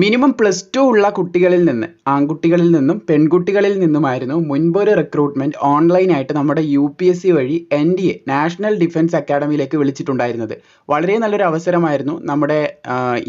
Minimum plus two ഉള്ള കുട്ടികളിൽ നിന്ന് ആൺകുട്ടികളിൽ നിന്നും പെൺകുട്ടികളിൽ നിന്നുമായിരുന്നു മുൻപൊരു റിക്രൂട്ട്മെന്റ് ഓൺലൈനായിട്ട് നമ്മുടെ യു പി എസ് സി വഴി N D A national defence അക്കാഡമിയിലേക്ക് വിളിച്ചിട്ടുണ്ടായിരുന്നത്. വളരെ നല്ലൊരു അവസരമായിരുന്നു നമ്മുടെ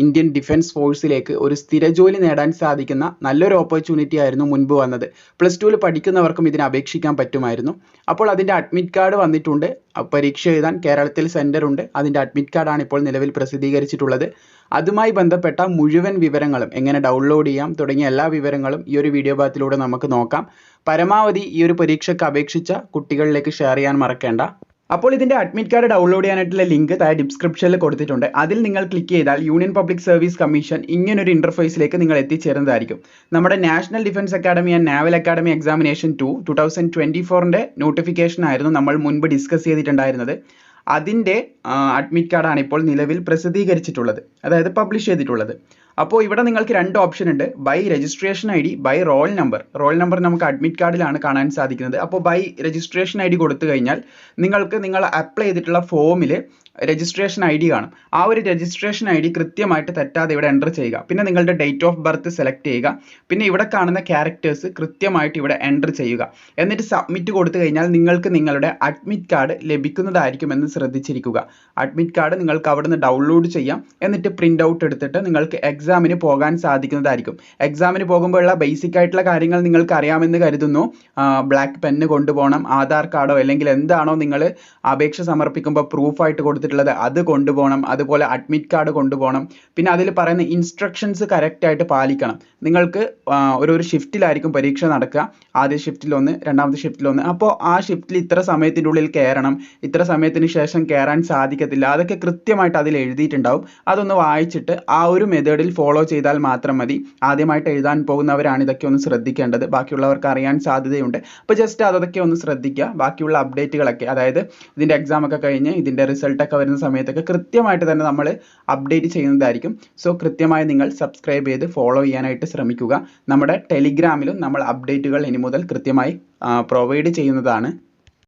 ഇന്ത്യൻ ഡിഫൻസ് ഫോഴ്സിലേക്ക് ഒരു സ്ഥിര ജോലി നേടാൻ സാധിക്കുന്ന നല്ലൊരു ഓപ്പർച്യൂണിറ്റി ആയിരുന്നു മുൻപ് വന്നത്. പ്ലസ് ടുവിൽ പഠിക്കുന്നവർക്കും ഇതിനെ അപേക്ഷിക്കാൻ പറ്റുമായിരുന്നു. അപ്പോൾ അതിന്റെ അഡ്മിറ്റ് കാർഡ് വന്നിട്ടുണ്ട്. പരീക്ഷ എഴുതാൻ കേരളത്തിൽ സെന്റർ ഉണ്ട്. അതിന്റെ അഡ്മിറ്റ് കാർഡാണ് ഇപ്പോൾ നിലവിൽ പ്രസിദ്ധീകരിച്ചിട്ടുള്ളത്. അതുമായി ബന്ധപ്പെട്ട മുഴുവൻ വിവരങ്ങളും എങ്ങനെ ഡൗൺലോഡ് ചെയ്യാം തുടങ്ങിയ എല്ലാ വിവരങ്ങളും ഈ ഒരു വീഡിയോ ഭാഗത്തിലൂടെ നമുക്ക് നോക്കാം. പരമാവധി ഈ ഒരു പരീക്ഷയ്ക്ക് അപേക്ഷിച്ച കുട്ടികളിലേക്ക് ഷെയർ ചെയ്യാൻ മറക്കേണ്ട. അപ്പോൾ ഇതിന്റെ അഡ്മിറ്റ് കാർഡ് ഡൗൺലോഡ് ചെയ്യാനായിട്ടുള്ള ലിങ്ക് താഴെ ഡിസ്ക്രിപ്ഷനിൽ കൊടുത്തിട്ടുണ്ട്. അതിൽ നിങ്ങൾ ക്ലിക്ക് ചെയ്താൽ യൂണിയൻ പബ്ലിക് സർവീസ് കമ്മീഷൻ ഇങ്ങനൊരു ഇന്റർഫേസിലേക്ക് നിങ്ങൾ എത്തിച്ചേരുന്നതായിരിക്കും. നമ്മുടെ national defence academy and naval academy examination two two thousand twenty ഫോറിന്റെ നോട്ടിഫിക്കേഷൻ ആയിരുന്നു നമ്മൾ മുൻപ് ഡിസ്കസ് ചെയ്തിട്ടുണ്ടായിരുന്നത്. അതിന്റെ അഡ്മിറ്റ് കാർഡാണ് ഇപ്പോൾ നിലവിൽ പ്രസിദ്ധീകരിച്ചിട്ടുള്ളത്. അതായത് പബ്ലിഷ് ചെയ്തിട്ടുള്ളത്. അപ്പോൾ ഇവിടെ നിങ്ങൾക്ക് രണ്ട് ഓപ്ഷൻ ഉണ്ട്. By registration I D by roll number roll number നമുക്ക് അഡ്മിറ്റ് കാർഡിലാണ് കാണാൻ സാധിക്കുന്നത്. അപ്പോൾ ബൈ രജിസ്ട്രേഷൻ ഐ ഡി കൊടുത്തു കഴിഞ്ഞാൽ നിങ്ങൾക്ക് നിങ്ങൾ അപ്ലൈ ചെയ്തിട്ടുള്ള ഫോമിൽ രജിസ്ട്രേഷൻ ഐ ഡി കാണും. ആ ഒരു രജിസ്ട്രേഷൻ ഐ ഡി കൃത്യമായിട്ട് തെറ്റാതെ ഇവിടെ എന്റർ ചെയ്യുക. പിന്നെ നിങ്ങളുടെ ഡേറ്റ് ഓഫ് ബർത്ത് സെലക്ട് ചെയ്യുക. പിന്നെ ഇവിടെ കാണുന്ന ക്യാരക്ടേഴ്സ് കൃത്യമായിട്ട് ഇവിടെ എന്റർ ചെയ്യുക. എന്നിട്ട് സബ്മിറ്റ് കൊടുത്തു കഴിഞ്ഞാൽ നിങ്ങൾക്ക് നിങ്ങളുടെ അഡ്മിറ്റ് കാർഡ് ലഭിക്കുന്നതായിരിക്കും എന്ന് ശ്രദ്ധിച്ചിരിക്കുക. അഡ്മിറ്റ് കാർഡ് നിങ്ങൾക്ക് അവിടുന്ന് ഡൗൺലോഡ് ചെയ്യാം. എന്നിട്ട് പ്രിന്റ് ഔട്ട് എടുത്തിട്ട് നിങ്ങൾക്ക് എക്സാമിന് പോകാൻ സാധിക്കുന്നതായിരിക്കും. എക്സാമിന് പോകുമ്പോഴുള്ള ബേസിക് ആയിട്ടുള്ള കാര്യങ്ങൾ നിങ്ങൾക്ക് അറിയാമെന്ന് കരുതുന്നു. ബ്ലാക്ക് പെന്ന് കൊണ്ടുപോകണം. ആധാർ കാർഡോ അല്ലെങ്കിൽ എന്താണോ നിങ്ങൾ അപേക്ഷ സമർപ്പിക്കുമ്പോൾ പ്രൂഫായിട്ട് കൊടുത്തിട്ടുള്ളത് അത് കൊണ്ടുപോകണം അതുപോലെ അഡ്മിറ്റ് കാർഡ് കൊണ്ടുപോകണം. പിന്നെ അതിൽ പറയുന്ന ഇൻസ്ട്രക്ഷൻസ് ആയിട്ട് പാലിക്കണം. നിങ്ങൾക്ക് ഒരു ഒരു ഷിഫ്റ്റിലായിരിക്കും പരീക്ഷ നടക്കുക. ആദ്യ ഷിഫ്റ്റിൽ ഒന്ന് രണ്ടാമത്തെ ഷിഫ്റ്റിൽ ഒന്ന്. അപ്പോൾ ആ ഷിഫ്റ്റിൽ ഇത്ര സമയത്തിന്റെ ഉള്ളിൽ കയറണം. ഇത്ര സമയത്തിന് ശേഷം കയറാൻ സാധിക്കത്തില്ല. അതൊക്കെ കൃത്യമായിട്ട് അതിൽ എഴുതിയിട്ടുണ്ടാവും. അതൊന്ന് വായിച്ചിട്ട് ആ ഒരു മെത്തേഡിൽ ഫോളോ ചെയ്താൽ മാത്രം മതി. ആദ്യമായിട്ട് എഴുതാൻ പോകുന്നവരാണ് ഇതൊക്കെ ഒന്ന് ശ്രദ്ധിക്കേണ്ടത്. ബാക്കിയുള്ളവർക്ക് അറിയാൻ സാധ്യതയുണ്ട്. അപ്പോൾ ജസ്റ്റ് അതൊക്കെ ഒന്ന് ശ്രദ്ധിക്കുക. ബാക്കിയുള്ള അപ്ഡേറ്റുകളൊക്കെ അതായത് ഇതിന്റെ എക്സാം ഒക്കെ കഴിഞ്ഞ് ഇതിന്റെ റിസൾട്ട് ഒക്കെ വരുന്ന സമയത്തൊക്കെ കൃത്യമായിട്ട് തന്നെ നമ്മൾ അപ്ഡേറ്റ് ചെയ്യുന്നതായിരിക്കും. സോ കൃത്യമായി നിങ്ങൾ സബ്സ്ക്രൈബ് ചെയ്ത് ഫോളോ ചെയ്യാനായിട്ട് ശ്രമിക്കുക. നമ്മുടെ ടെലിഗ്രാമിലും നമ്മൾ അപ്ഡേറ്റുകൾ ഇനി മുതൽ കൃത്യമായി പ്രൊവൈഡ് ചെയ്യുന്നതാണ്.